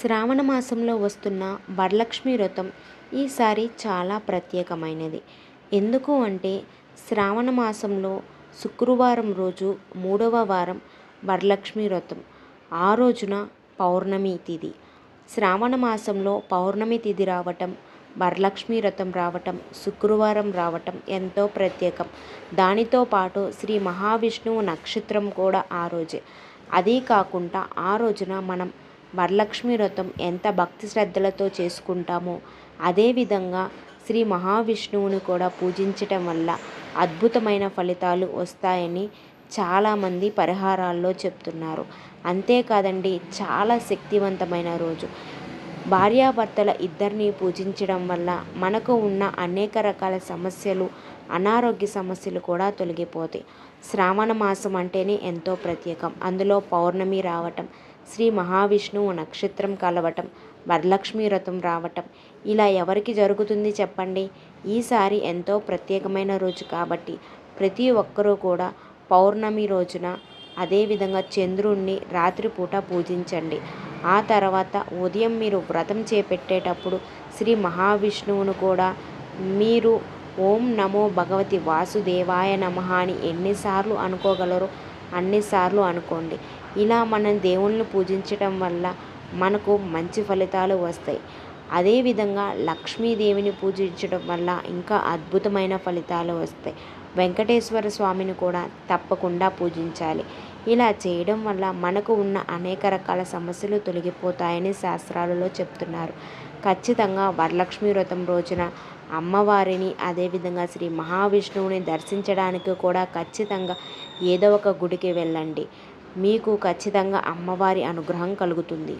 శ్రావణ మాసంలో వస్తున్న వరలక్ష్మి వ్రతం ఈసారి చాలా ప్రత్యేకమైనది. ఎందుకు అంటే శ్రావణ మాసంలో శుక్రవారం రోజు మూడవ వారం వరలక్ష్మి వ్రతం. ఆ రోజున పౌర్ణమి తిథి శ్రావణ మాసంలో పౌర్ణమి తిథి రావటం వరలక్ష్మి వ్రతం రావటం శుక్రవారం రావటం ఎంతో ప్రత్యేకం. దానితో పాటు శ్రీ మహావిష్ణువు నక్షత్రం కూడా ఆ రోజే. అదీ కాకుండా ఆ రోజున మనం వరలక్ష్మి వ్రతం ఎంత భక్తి శ్రద్ధలతో చేసుకుంటామో అదేవిధంగా శ్రీ మహావిష్ణువుని కూడా పూజించటం వల్ల అద్భుతమైన ఫలితాలు వస్తాయని చాలామంది పరిహారాల్లో చెప్తున్నారు. అంతేకాదండి చాలా శక్తివంతమైన రోజు. భార్యాభర్తల ఇద్దరిని పూజించడం వల్ల మనకు ఉన్న అనేక రకాల సమస్యలు అనారోగ్య సమస్యలు కూడా తొలగిపోతాయి. శ్రావణ మాసం అంటేనే ఎంతో ప్రత్యేకం. అందులో పౌర్ణమి రావటం శ్రీ మహావిష్ణువు నక్షత్రం కలవటం వరలక్ష్మి వ్రతం రావటం ఇలా ఎవరికి జరుగుతుంది చెప్పండి? ఈసారి ఎంతో ప్రత్యేకమైన రోజు కాబట్టి ప్రతి ఒక్కరూ కూడా పౌర్ణమి రోజున అదేవిధంగా చంద్రుణ్ణి రాత్రిపూట పూజించండి. ఆ తర్వాత ఉదయం మీరు వ్రతం చేపెట్టేటప్పుడు శ్రీ మహావిష్ణువును కూడా మీరు ఓం నమో భగవతి వాసుదేవాయ నమ అని ఎన్నిసార్లు అనుకోగలరో అన్నిసార్లు అనుకోండి. ఇలా మనం దేవుణ్ణి పూజించటం వల్ల మనకు మంచి ఫలితాలు వస్తాయి. అదేవిధంగా లక్ష్మీదేవిని పూజించడం వల్ల ఇంకా అద్భుతమైన ఫలితాలు వస్తాయి. వెంకటేశ్వర స్వామిని కూడా తప్పకుండా పూజించాలి. ఇలా చేయడం వల్ల మనకు ఉన్న అనేక రకాల సమస్యలు తొలగిపోతాయని శాస్త్రాలలో చెప్తున్నారు. ఖచ్చితంగా వరలక్ష్మి వ్రతం రోజున అమ్మవారిని అదేవిధంగా శ్రీ మహావిష్ణువుని దర్శించడానికి కూడా ఖచ్చితంగా ఏదో ఒక గుడికి వెళ్ళండి. మీకు ఖచ్చితంగా అమ్మవారి అనుగ్రహం కలుగుతుంది.